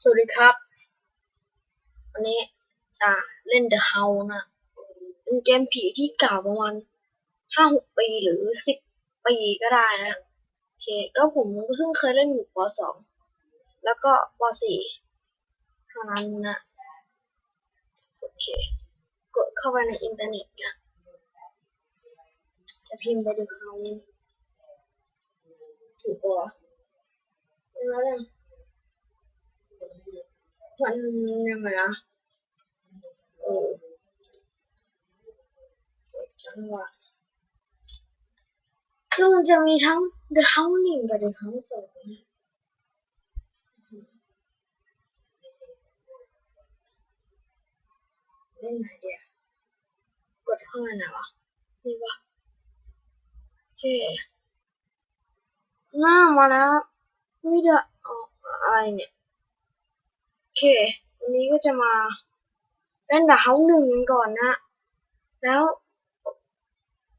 สวัสดีครับ วันนี้จะเล่น The House นะ เป็นเกมผีที่เก่าประมาณห้าหกปีหรือสิบปีก็ได้นะโอเค ก็ผมเพิ่งเคยเล่นอยู่ปสองแล้วก็ปสี่เท่านั้นนะโอเค กดเข้าไปในอินเทอร์เน็ตนะ จะพิมพ์ไปดูเขาถูกปะแล้วเนี่ย มันยังไงอะเออจังหวะคือมันจะมีทั้ง The House หนึ่งกับ The House สองนะเล่นไหนเดียกดเข้ามาไหนวะนี่วะโอเคหน้ามาแล้วไม่ได้อออะไรเนี่ย อเค วันนี้ก็จะมาเล่นแบบเฮาหนึ่งกันก่อนนะ แล้ว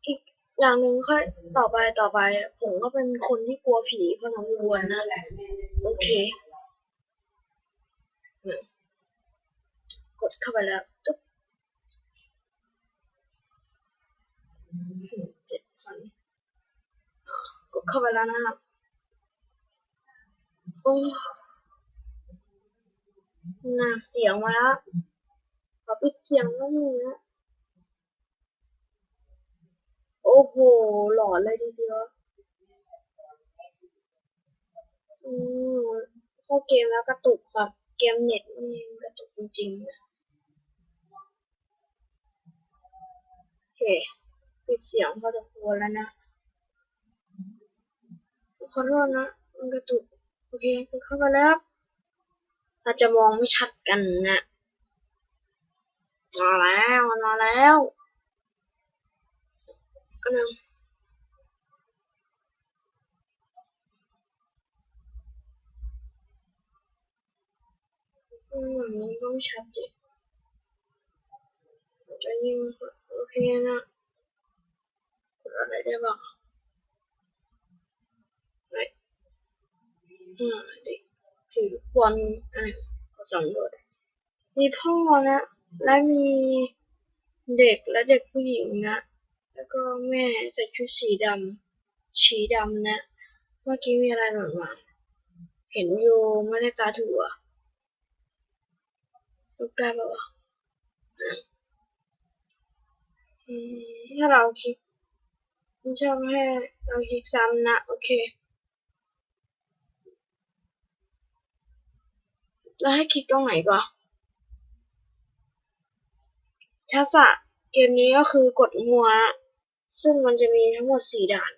อีกอย่างหนึ่งค่อยต่อไปต่อไป ผมก็เป็นคนที่กลัวผีพอสมควรนั่นแหละโอเค กดเข้าไปแล้วจุ๊บเจ็ดพันกดเข้าไปแล้วนะครับโอ้ หนักเสียงมาแล้ว ขอปิดเสียงแป๊บนึงนะโอ้โห หลอนเลยทีเดียวอืมเข้าเกมแล้วกระตุกครับ เกมเน็ตนี่กระตุกจริงๆนะโอเค ปิดเสียงพอสมควรแล้วนะ ขอโทษนะ มันกระตุก โอเคกดเข้าไปแล้ว อาจะมองไม่ชัดกันนะมาแล้วมันมาแล้วอันนึงอืมอย่างนี้ก็ไม่ชัดจิจะยิงโอเคนะกดอะไรได้บ้างไหนอืมเด็ก ถือบอลอะไรขอสำรวจมีพ่อนะ และมีเด็กและเด็กผู้หญิงนะ แล้วก็แม่ใส่ชุดสีดำสีดำนะ เมื่อกี้มีอะไรหล่นมาเห็นอยู่ไม่ได้ตาถั่วลูกได้ปะวะอะอืมถ้าเราคลิกไม่ชอบให้เราคลิกซ้ำนะ โอเค แล้วให้คลิกตรงไหนก่อนทักษะเกมนี้ก็คือกดมัว ซึ่งมันจะมีทั้งหมดสี่ด่าน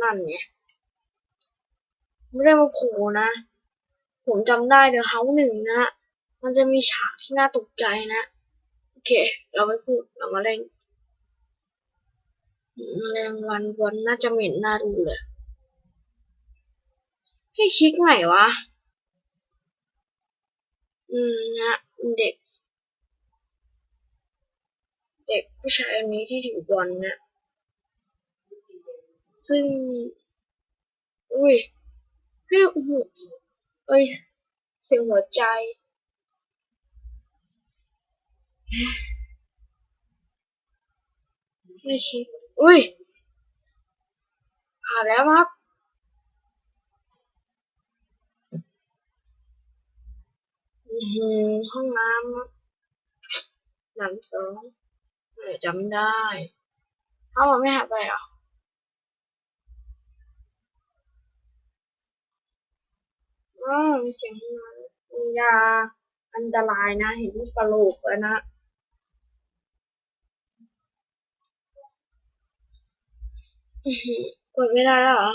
นั่นไงไม่ได้มาโผล่นะ ผมจำได้เดอะเฮาหนึ่งนะ มันจะมีฉากที่น่าตกใจนะ โอเค เราไม่พูด เรามาเล่นแมลงวันวันน่าจะเหม็นน่าดูเลย ให้คลิกไหนวะ นะเด็ก เด็กผู้ชายคนนี้ที่ถือบอลนะซึ่ง อุ้ยเฮ้ยโอ้โหเอ้ย เสียงหัวใจ ไม่คิด อุ้ยผ่านแล้วครับ อือ หือห้องน้ำหลังสองเออจำได้เอ้ามันไม่หายไปหรออ้าวมีเสียงมียาอันตรายนะ เห็นลูกกระโหลกแล้วนะหือกดไม่ได้แล้วเหรอ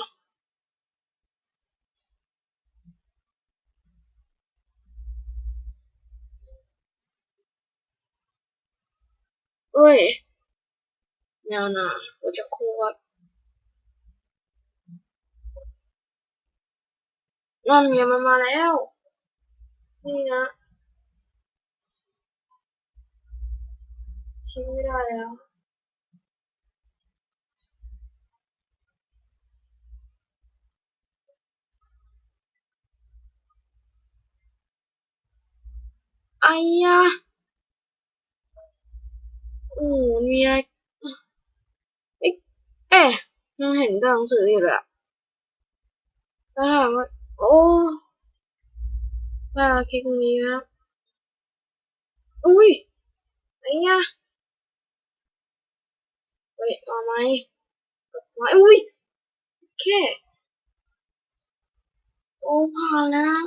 เอ้ยแนวหนากูจะควบนั่นไงมันมาแล้ว นี่นะทิ้งไม่ได้แล้วอ้ย โอ้มีอะไรเอ๊ะเอ๊ะยังเห็นตัวหนังสืออยู่เลยอะแล้วถามว่าโอ้ว่าคลิปนี้นะอุ้ยไอ้ยเฮ้ยมาไหมกดไม้อุ้ยโอเคโอ้ผ่านแล้ว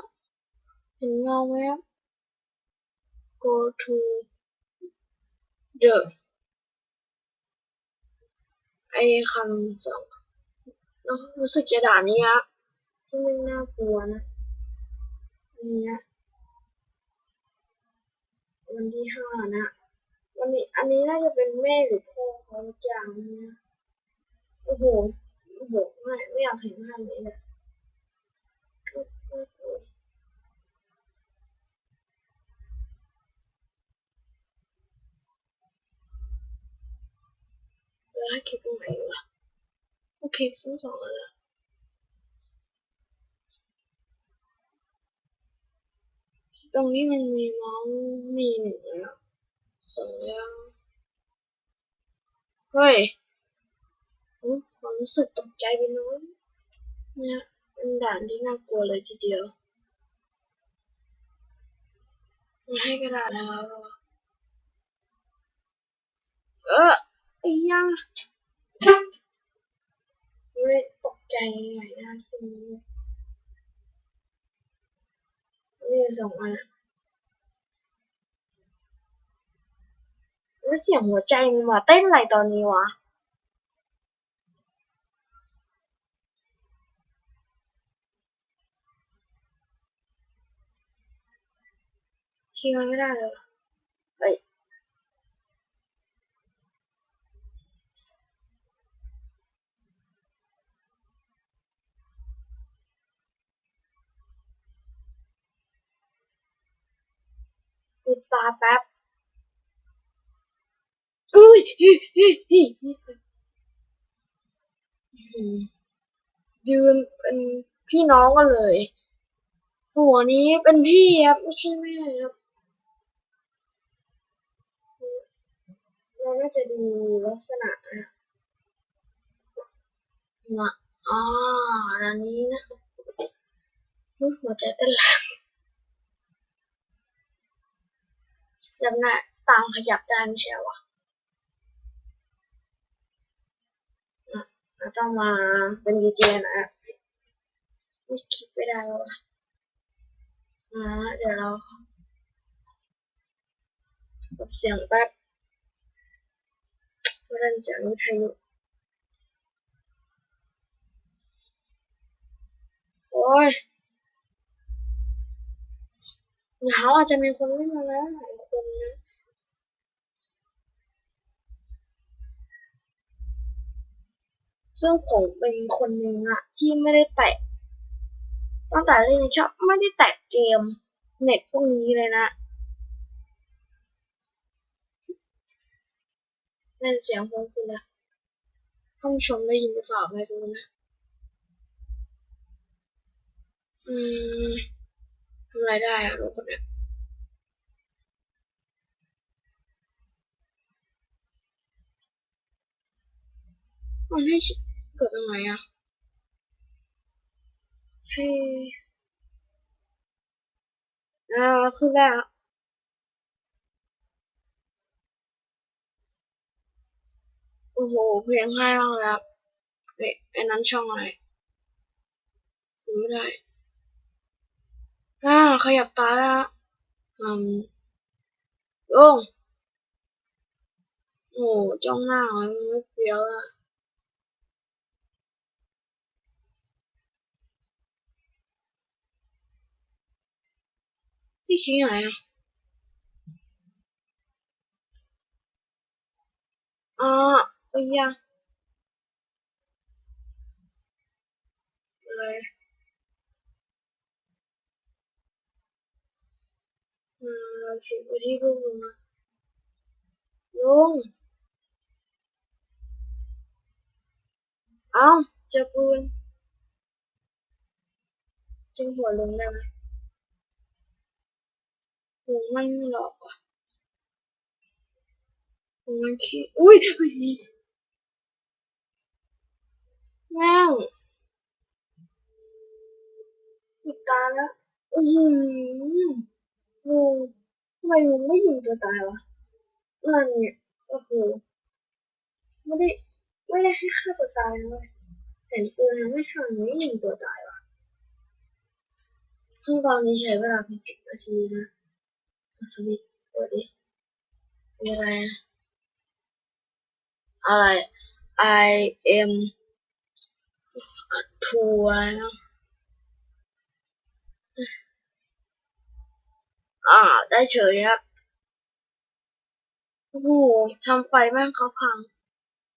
เห็นเงาไหมครับ go to the ไอคำสั่งเนอะรู้สึกจะด่านนี้อะที่ไม่น่ากลัวนะนี่นะวันที่ห้านะ วันนี้ อันนี้น่าจะเป็นแม่หรือพ่อเขาจางนะโอ้โหโอ้โหไม่ไม่อยากเห็นภาพนี้เลยโอ้โหแล้วให้ คลิปตรงไหนวะโอเคทั้งสองอันละตรงนี้มันมีเมาส์มีหนึ่งแล้วสองแล้วเฮ้ยอุ๊ยความรู้สึกตกใจไปน้อยเนี่ยเป็นด่านที่น่ากลัวเลยทีเดียวมาให้กระดาษแล้วเออไอ้ยา ไม่ตกใจไงนะทีนี้มีอยู่สองอันอะแล้วเสียงหัวใจมันมาเต้นอะไรตอนนี้วะคิดไม่ได้เลยวะเฮ้ยปิดตาแป๊บอุ้ยฮิฮิฮิฮิอืมยืนเป็นพี่น้องกันเลย หัวนี้เป็นพี่ครับไม่ใช่แม่ครับเราน่าจะดูลักษณะนะนะอ่าอันนี้นะอุ๊ยหัวใจเต้นแรง จำได้าตามขยับได้ไม่ใช่หรอวะอะเราต้องมาเป็นดีเจนะนี่คลิกไม่ได้แล้ววะอ่าเดี๋ยวเราปรับเสียงแป๊บเพื่นเสียงวิทยุโอ้ยหนาวอาจจะมีคนไม่มาแล้ว คนนะซึ่งผมเป็นคนหนึ่งอะที่ไม่ได้แตะตั้งแต่เล่นชอบไม่ได้แตะเกมเน็ตพวกนี้เลยนะเล่นเสียงเพิ่มขึ้นแล้วท่านผู้ชมได้ยินหรือเปล่าไม่รู้นะ อืมทำอะไรได้อะทุกคนเนี่ย มันให้กดตรงไหนอะให้อ่าขึ้นแล้วโอ้โห เพลงง่ายมากเลยครับเอ๊ะไอ้นั้นช่องอะไรดูไม่ได้ อ่า ขยับตาแล้วอืมลงโอ้จ้องหน้าไว้มันไม่เฟี้ยวอะ พี่คิดไหนอะอ่าเอ้ยยังอะไรอ่าคลิก ไปที่รูปมาลงเอ้มันหลอกว่ะโอ้มันขี้อุ้ยเฮ้ยแม่งติดตาแล้วอือหืองูทำไมมึงไม่ยิงตัวตายวะนั่นเนี่ยโอ้โหไม่ได้ไม่ได้ให้ฆ่าตัวตายเลยเห็นปืนยังไม่ทันไม่ยิงตัวตายว่ะซึ่งตอนนี้ใช้เวลาเพียงสิบนาทีนะ สวิตช์เปิดดิมีอะไร อะไร I am ทัวร์นะอ่า ได้เฉยครับ โอ้โหทำไฟแม่งเขาพัง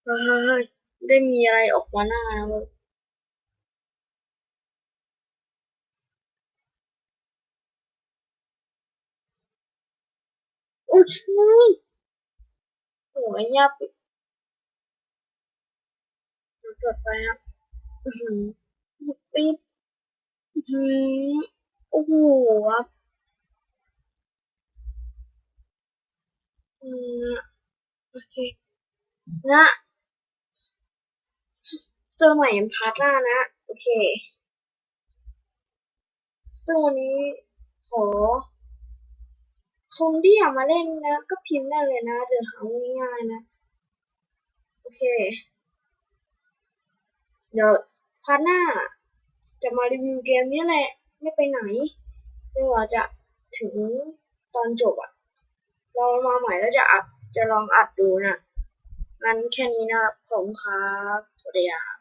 เฮ้ย ได้มีอะไรออกมาหน้าเว้ว ยอุ้ยอุ้ยโอ้ยยับเกิดไปครับอือหือปิดปิดอือหือโอ้โหครับอืมโอเคนะเจอใหม่พาร์ทหน้านะ โอเคซึ่งวันนี้ขอ คนที่อยากมาเล่นนะ ก็พิมพ์ได้เลยนะเดี๋ยวหาง่ายๆนะ โอเค เดี๋ยวพาร์ทหน้า จะมารีวิวเกมนี้แหละ ไม่ไปไหนจนกว่าจะถึงตอนจบอะเรามาใหม่แล้วจะอัดจะลองอัดดูนะงั้นแค่นี้นะครับผมครับสวัสดีครับ